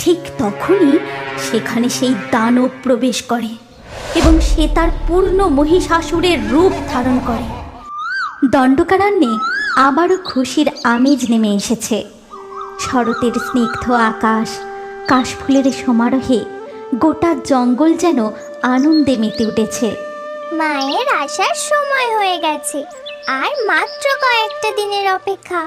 ঠিক তখনই সেখানে সেই দানব প্রবেশ করে এবং সে তার পূর্ণ মহিষাসুরের রূপ ধারণ করে। দণ্ডকারণ্যে আবারও খুশির আমেজ নেমে এসেছে। শরতের স্নিগ্ধ আকাশ, কাশফুলের সমারোহে গোটা জঙ্গল যেন আনন্দে মেতে উঠেছে। মায়ের আসার সময় হয়ে গেছে, আর মাত্র কয়েকটা দিনের অপেক্ষা।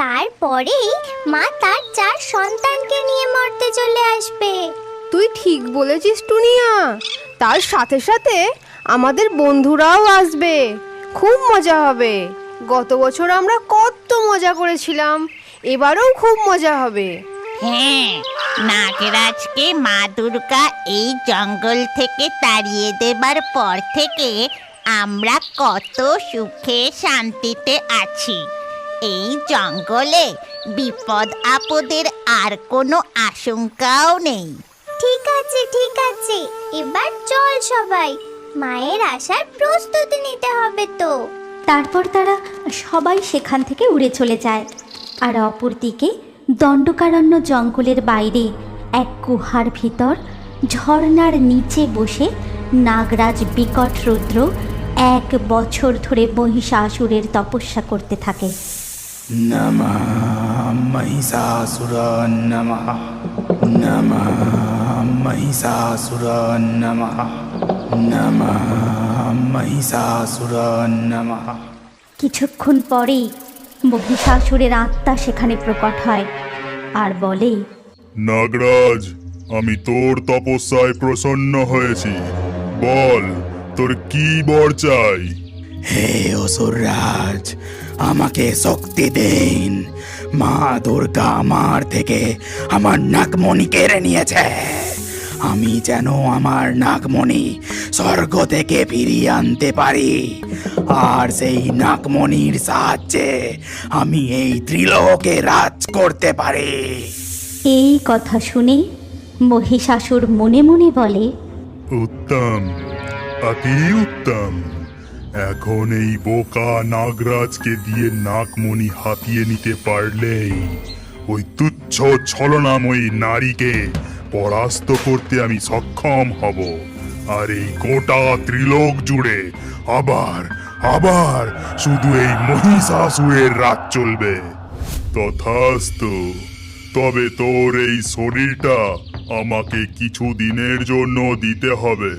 তারপরেই মা তার চার সন্তানকে নিয়ে মরতে চলে আসবে। তুই ঠিক বলেছিস টুনিয়া। তার সাথে সাথে আমাদের বন্ধুরাও আসবে। খুব মজা হবে। গত বছর আমরা কত মজা করেছিলাম। এবারেও খুব মজা হবে। হ্যাঁ নাগরাজকে মা দুর্গা এই জঙ্গল থেকে তাড়িয়ে দেবার পর থেকে আমরা কত সুখে শান্তিতে আছি। এই জঙ্গলে বিপদ আপদের আর কোনো আশঙ্কাও নেই। ঠিক আছে ঠিক আছে। এবার চল সবাই। মায়ের আসার প্রস্তুতি নিতে হবে তো। তারপর তারা সবাই সেখান থেকে উড়ে চলে যায়। আর অপরদিকে দণ্ডকারণ্য জঙ্গলের বাইরে এক গুহার ভিতর ঝর্ণার নিচে বসে নাগরাজ বিকট রুদ্র এক বছর ধরে মহিষাসুরের তপস্যা করতে থাকে। নমাহিষাসুরন্নমঃ নমাহিষাসুরন্নমঃ নমাহিষাসুরন্নমঃ কিছুক্ষণ পরেই মহিষাসুরের আত্মা সেখানে প্রকট হয় আর বলে নাগরাজ আমি তোর তপস্যায় প্রসন্ন হয়েছি। বল তোর কি বর চাই? হে অসুররাজ আমাকে শক্তি দিন। মা দুর্গা আমার থেকে আমার নাকমণি কেড়ে নিয়েছে। আমি যেন আমার নাকমণি স্বর্গ থেকে ফিরিয়ে আনতে পারি। আর সেই নাকমণির সাহায্যে আমি এই ত্রিলোকে রাজ করতে পারি। এই কথা শুনে মহিষাসুর মনে মনে বলে উত্তম অতি উত্তম। এখন এই বোকা নাগরাজকে দিয়ে নাকমণি হাতিয়ে নিতে পারলেই ওই তুচ্ছ ছলনাময়ী নারীকে পরাস্ত করতে আমি সক্ষম হব। আর এই গোটা ত্রিলোক জুড়ে আবার আবার শুধু এই মহিষাসুরের রাত চলবে। তথাস্তু, তবে তোর এই শরীরটা আমাকে কিছু দিনের জন্য দিতে হবে।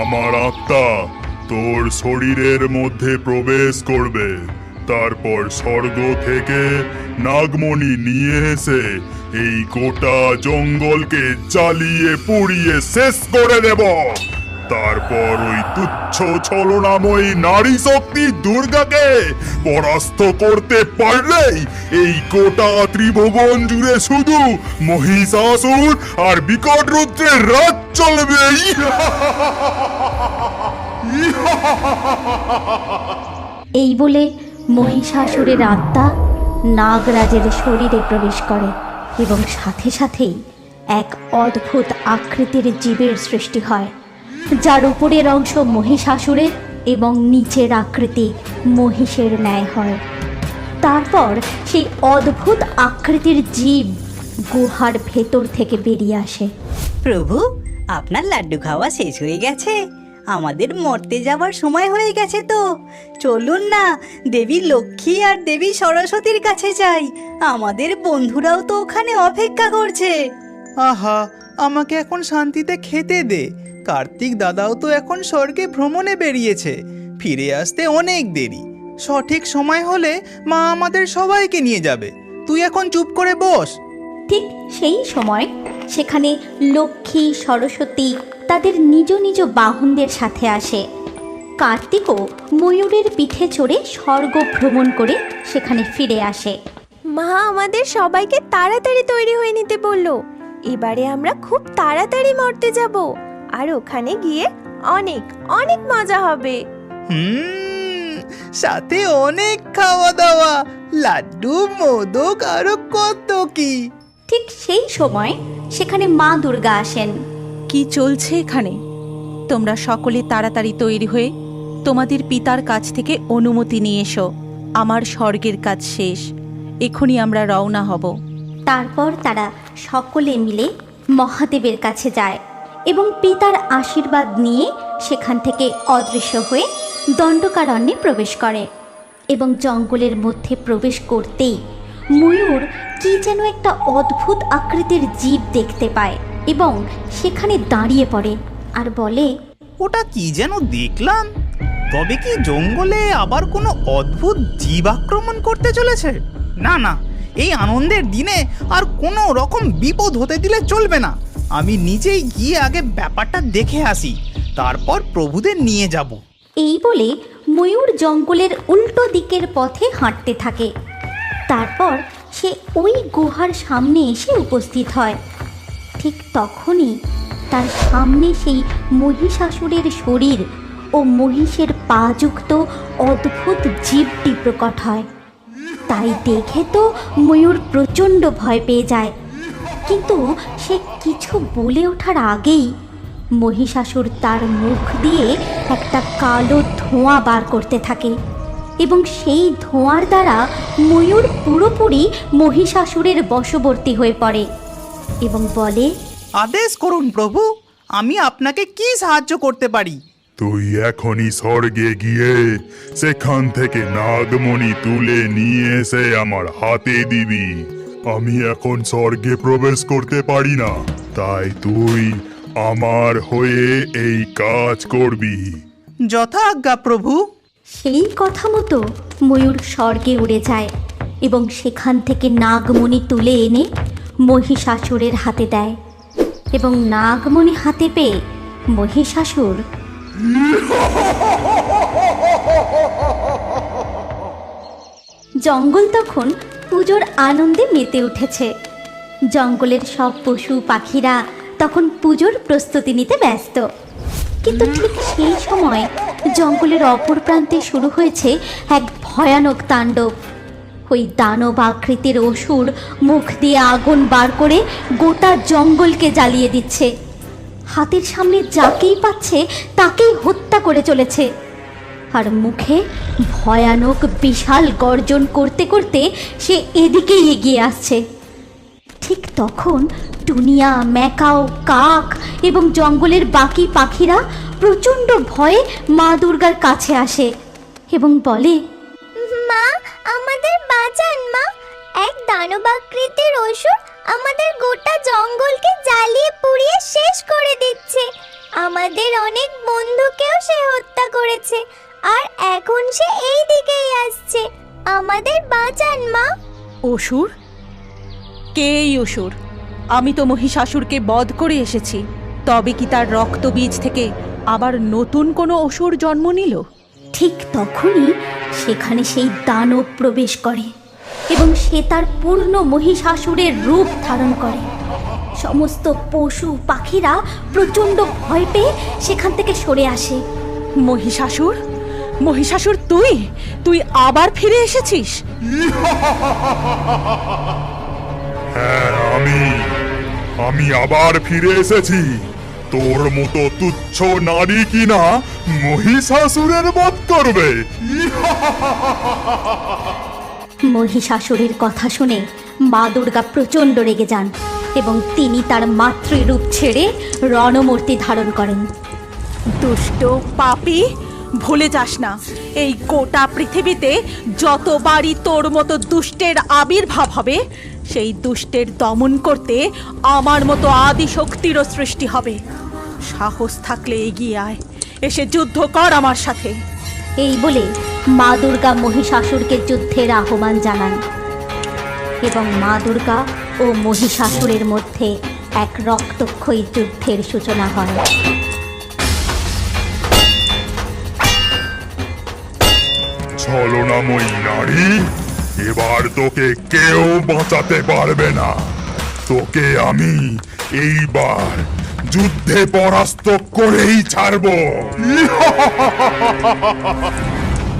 আমার আত্মা তোর শরীরের মধ্যে প্রবেশ করবে। তারপর স্বর্গ থেকে নাগমণি নিয়ে এসে এই গোটা জঙ্গলকে জ্বালিয়ে, পুড়িয়ে শেষ করে দেব। তারপর ওই তুচ্ছ ছলনাময়ী নারী শক্তি দুর্গাকে পরাস্ত করতে পারলেই এই গোটা ত্রিভুবন জুড়ে শুধু মহিষাসুর আর বিকট রুদ্রের রাত চলবে এই বলে মহিষাসুরের আত্মা নাগরাজের শরীরে প্রবেশ করে এবং সাথে সাথেই এক অদ্ভুত আকৃতির জীবের সৃষ্টি হয়, যার উপরের অংশ মহিষাসুরের এবং নিচের আকৃতি মহিষের ন্যায় হয়। তারপর সেই অদ্ভুত আকৃতির জীব গুহার ভেতর থেকে বেরিয়ে আসে। প্রভু, আপনার লাড্ডু খাওয়া শেষ হয়ে গেছে। আমাদের মরতে যাবার সময় হয়ে গেছে তো। চলুন না দেবী লক্ষ্মী আর দেবী সরস্বতীর কাছে যাই। আমাদের বন্ধুরাও তো ওখানে অপেক্ষা করছে। আহা আমাকে এখন শান্তিতে খেতে দে। কার্তিক দাদাও তো এখন স্বর্গে ভ্রমণে বেরিয়েছে। ফিরে আসতে অনেক দেরি। সঠিক সময় হলে মা আমাদের সবাইকে নিয়ে যাবে। তুই এখন চুপ করে বস। ঠিক সেই সময় সেখানে লক্ষ্মী সরস্বতী তাদের নিজ নিজ বাহনদের সাথে আসে। কার্তিকও ময়ূরের পিঠে চড়ে স্বর্গ ভ্রমণ করে সেখানে ফিরে আসে। মা আমাদের সবাইকে তাড়াতাড়ি তৈরি হয়ে নিতে বলল। এবারে আমরা খুব তাড়াতাড়ি মরতে যাব আর ওখানে গিয়ে অনেক অনেক মজা হবে। হুম সাথে অনেক খাওয়া দাওয়া লাড্ডু মোদক আরও কত কি। ঠিক সেই সময় সেখানে মা দুর্গা আসেন। কি চলছে এখানে? তোমরা সকলে তাড়াতাড়ি তৈরি হয়ে তোমাদের পিতার কাছ থেকে অনুমতি নিয়ে এসো। আমার স্বর্গের কাজ শেষ। এখনই আমরা রওনা হব। তারপর তারা সকলে মিলে মহাদেবের কাছে যায় এবং পিতার আশীর্বাদ নিয়ে সেখান থেকে অদৃশ্য হয়ে দণ্ডকারণ্যে প্রবেশ করে এবং জঙ্গলের মধ্যে প্রবেশ করতেই ময়ূর কি যেন একটা অদ্ভুত আকৃতির জীব দেখতে পায়। এবং সেখানে দাঁড়িয়ে পড়ে আর বলে ওটা কি যেন দেখলাম? তবে কি জঙ্গলে আবার কোনো অদ্ভুত জীব আক্রমণ করতে চলেছে? না না এই আনন্দের দিনে আর কোনো রকম বিপদ হতে দিলে চলবে না। আমি নিজেই গিয়ে আগে ব্যাপারটা দেখে আসি তারপর প্রভুদের নিয়ে যাব। এই বলে ময়ূর জঙ্গলের উল্টো দিকের পথে হাঁটতে থাকে। তারপর সে ওই গুহার সামনে এসে উপস্থিত হয়। ঠিক তখনই তার সামনে সেই মহিষাসুরের শরীর ও মহিষের পাযুক্ত অদ্ভুত জীবটি প্রকট হয়। তাই দেখে তো ময়ূর প্রচণ্ড ভয় পেয়ে যায়। কিন্তু সে কিছু বলে ওঠার আগেই মহিষাসুর তার মুখ দিয়ে একটা কালো ধোঁয়া বার করতে থাকে এবং সেই ধোঁয়ার দ্বারা ময়ূর পুরোপুরি মহিষাসুরের বশবর্তী হয়ে পড়ে। এবং বলে আদেশ করুন প্রভু আমি আপনাকে কি সাহায্য করতে পারি? তুই এখনই স্বর্গে গিয়ে সেখান থেকে নাগমণি তুলে নিয়ে এসে আমার হাতে দিবি। আমি এখন স্বর্গে প্রবেশ করতে পারি না তাই তুই আমার হয়ে এই কাজ করবি। যথাজ্ঞা প্রভু। সেই কথা মতো ময়ূর স্বর্গে উড়ে যায় এবং সেখান থেকে নাগমণি তুলে এনে মহিষাসুরের হাতে দেয় এবং নাগমণি হাতে পেয়ে মহিষাসুর জঙ্গল তখন পুজোর আনন্দে মেতে উঠেছে। জঙ্গলের সব পশু পাখিরা তখন পুজোর প্রস্তুতি নিতে ব্যস্ত। কিন্তু ঠিক সেই সময় জঙ্গলের অপর প্রান্তে শুরু হয়েছে এক ভয়ানক তাণ্ডব। ওই দানব আকৃতির অসুর মুখ দিয়ে আগুন বার করে গোটা জঙ্গলকে জ্বালিয়ে দিচ্ছে। হাতের সামনে যাকেই পাচ্ছে, তাকেই হত্যা করে চলেছে। আর মুখে ভয়ানক বিশাল গর্জন করতে করতে সে এদিকেই এগিয়ে আসছে। ঠিক তখন টুনিয়া, ম্যাকাও, কাক এবং জঙ্গলের বাকি পাখিরা প্রচণ্ড ভয়ে মা দুর্গার কাছে আসে এবং বলে, মা আমাদের বাঁচান মা, এক দানবাকৃতির অসুর আমাদের গোটা জঙ্গলকে জ্বালিয়ে পুড়িয়ে শেষ করে দিচ্ছে। আমাদের অনেক বন্ধুকেও সে হত্যা করেছে, আর এখন সে এই দিকেই আসছে। আমাদের বাঁচান মা। অসুর? কে এই অসুর? আমি তো মহিষাসুরকে বধ করে এসেছি, তবে কি তার রক্তবীজ থেকে আবার নতুন কোনো অসুর জন্ম নিল? ঠিক তখনই সেখানে সেই দানব প্রবেশ করে এবং সে তার পূর্ণ মহিষাসুরের রূপ ধারণ করে। সমস্ত পশু পাখিরা প্রচণ্ড ভয় পেয়ে সেখান থেকে সরে আসে। মহিষাসুর? মহিষাসুর তুই? তুই আবার ফিরে এসেছিস? হ্যাঁ আমি আমি আবার ফিরে এসেছি। তোর মতো তুচ্ছ নারী কিনা মহিষাসুরের বধ করবে। মহিষাসুরের কথা শুনে মা দুর্গা প্রচণ্ড রেগে যান এবং তিনি তার মাতৃরূপ ছেড়ে রণমূর্তি ধারণ করেন। দুষ্ট পাপি ভুলে যাস না। এই গোটা পৃথিবীতে যতবারই তোর মতো দুষ্টের আবির্ভাব হবে সেই দুষ্টের দমন করতে আমার মতো আদি শক্তিরও সৃষ্টি হবে। সাহস থাকলে এগিয়ে আয়। এসে যুদ্ধ কর আমার সাথে। এই বলে মা দুর্গা মহিষাসুরকে যুদ্ধের আহ্বান জানান। এবং মা দুর্গা ও মহিষাসুরের মধ্যে এক রক্তক্ষয়ী যুদ্ধের সূচনা হয়। ছলনাময়ী নারী! এবার তোকে কেউ বাঁচাতে পারবে না। তোকে আমি এইবার যুদ্ধে পরাস্ত করেই ছাড়ব।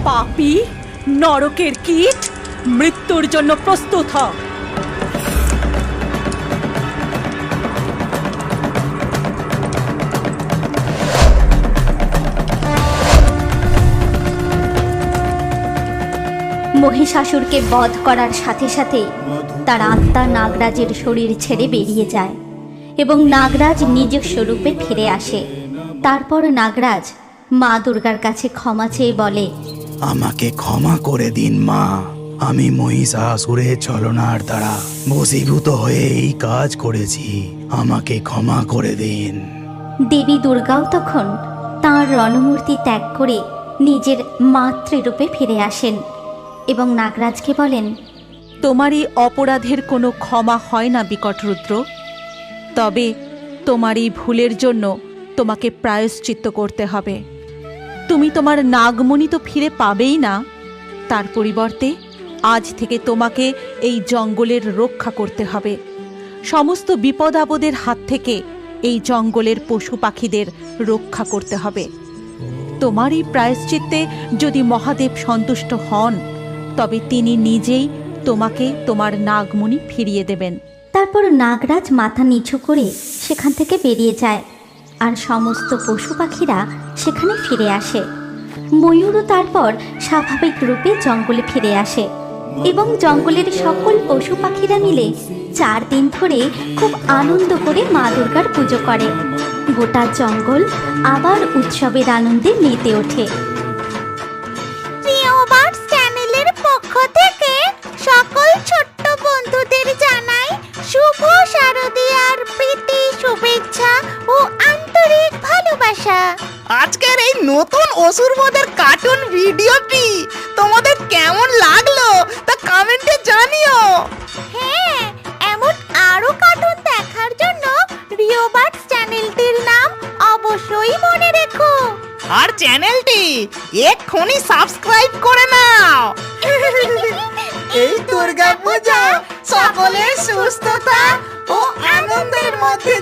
পাপি, নরকের কীট, মৃত্যুর জন্য প্রস্তুত হ। মহিষাসুরকে বধ করার সাথে সাথেই তার আত্মা নাগরাজের শরীর ছেড়ে বেরিয়ে যায় এবং নাগরাজ নিজস্ব রূপে ফিরে আসে। তারপর নাগরাজ মা দুর্গার কাছে ক্ষমা চেয়ে বলে আমাকে ক্ষমা করে দিন মা। আমি মহিষাসুরের ছলনার দ্বারা বসীভূত হয়ে এই কাজ করেছি। আমাকে ক্ষমা করে দিন। দেবী দুর্গাও তখন তাঁর রণমূর্তি ত্যাগ করে নিজের মাতৃরূপে ফিরে আসেন। এবং নাগরাজকে বলেন, তোমার এই অপরাধের কোনো ক্ষমা হয় না, বিকট রুদ্র। তবে তোমার এই ভুলের জন্য তোমাকে প্রায়শ্চিত্ত করতে হবে। তুমি তোমার নাগমণি তো ফিরে পাবেই না। তার পরিবর্তে আজ থেকে তোমাকে এই জঙ্গলের রক্ষা করতে হবে। সমস্ত বিপদ আপদের হাত থেকে এই জঙ্গলের পশু পাখিদের রক্ষা করতে হবে। তোমার এই প্রায়শ্চিত্তে যদি মহাদেব সন্তুষ্ট হন তবে তিনি নিজেই তোমাকে, তোমার নাগমণি ফিরিয়ে দেবেন। তারপর নাগরাজ মাথা নিচু করে সেখান থেকে বেরিয়ে যায়। আর সমস্ত পশু পাখিরা সেখানে ফিরে আসে। ময়ূরও তারপর স্বাভাবিক রূপে জঙ্গলে ফিরে আসে এবং জঙ্গলের সকল পশু পাখিরা মিলে চার দিন ধরে খুব আনন্দ করে মা দুর্গার পুজো করে। গোটা জঙ্গল আবার উৎসবের আনন্দে মেতে ওঠে। নতুন অসুরবদের কার্টুন ভিডিওটি তোমাদের কেমন লাগল? তা কমেন্টে জানিও। হ্যাঁ এমন আরও কার্টুন দেখার জন্য রিও বার্ডস চ্যানেলটির নাম অবশ্যই মনে রেখো। আর চ্যানেলটি এক্ষুনি সাবস্ক্রাইব করে নাও। এই দুর্গা পূজা সকলের সুস্থতা ও আনন্দের মধ্যে